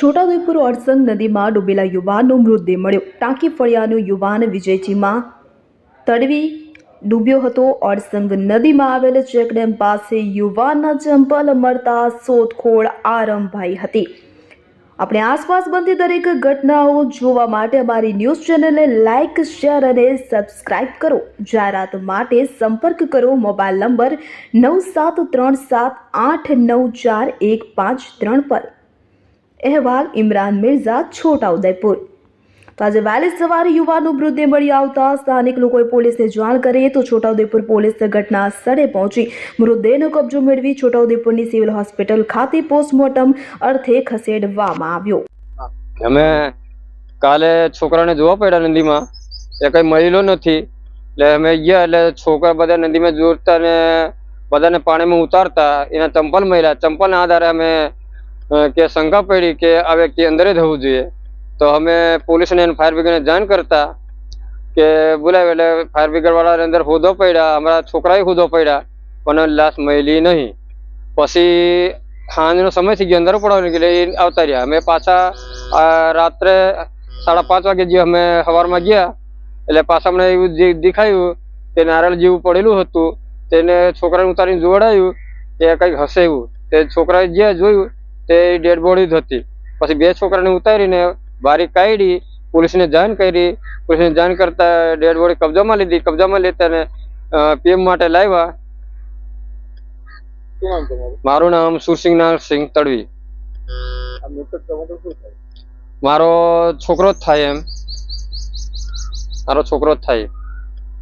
છોટાઉદેપુર અડસંગ નદીમાં ડૂબેલા યુવાનનો મૃતદેહ મળ્યો. ટાંકી ફળિયાનો યુવાન વિજયજીમાં તડવી ડૂબ્યો હતો. અડસંગ નદીમાં આવેલ ચેકડેમ પાસે યુવાનના ચંપલ મળતા શોધખોળ આરંભાઈ હતી. આપણે આસપાસ બનતી દરેક ઘટનાઓ જોવા માટે અમારી ન્યૂઝ ચેનલને લાઇક શેર અને સબસ્ક્રાઇબ કરો. જાહેરાત માટે સંપર્ક કરો મોબાઈલ નંબર નવ સાત ત્રણ સાત આઠ નવ ચાર એક પાંચ ત્રણ પર. અહેવાલ ઇમરાન મિર્ઝા છોટાઉદેપુર તો આજે વહેલી સવારે યુવાનનો મૃતદેહ મળી આવતા સ્થાનિક લોકોએ પોલીસને જાણ કરી તો છોટાઉદેપુર પોલીસ ઘટના સ્થળે પહોંચી. મૃતદેહનો કબજો મેળવી છોટાઉદેપુરની સિવિલ હોસ્પિટલ ખાતે પોસ્ટમોર્ટમ અર્થે ખસેડવામાં આવ્યો. અમે કાલે છોકરાને જોવા પડ્યા નદીમાં. એ કઈ મળેલો નથી. એટલે અમે ગયા એટલે છોકરા બધા નદીમાં જોડતા ને બધાને પાણીમાં ઉતારતા. એના ચંપલ મળ્યા. ચંપલના આધારે અમે કે શંકા પડી કે આ વ્યક્તિ અંદર જ હોવું જોઈએ. તો અમે પોલીસને અને ફાયર બ્રિગેડને જાણ કરતા કે બોલાવ્યો એટલે ફાયર બ્રિગેડ વાળાને અંદર હોદો પડ્યા, અમારા છોકરાએ હોદો પડ્યા, પણ લાશ મળી નહીં. પછી સાંજનો સમય થઈ ગયો અંદર પડવાનું એટલે એ આવતા રહ્યા. અમે પાછા રાત્રે સાડા પાંચ વાગે જે અમે સવારમાં ગયા, એટલે પાછા અમને એવું જે દેખાયું કે નારળ જેવું પડેલું હતું, તેને છોકરાને ઉતારીને જોડાયું, કે કંઈક હશે એવું. તે છોકરાએ જે જોયું તે ડેડ બોડી જ હતી. પછી બે છોકરાને ઉતારીને બારી કાઢી પોલીસને જાણ કરી. પોલીસને જાણ કરતા ડેડ બોડી કબજામાં લીધી. કબજામાં લેતા ને પીએમ માટે લાવ્યા. મારું નામ સુરસિંહ નારસિંહ તડવી. મારો છોકરો જ થાય એમ. મારો છોકરો જ થાય.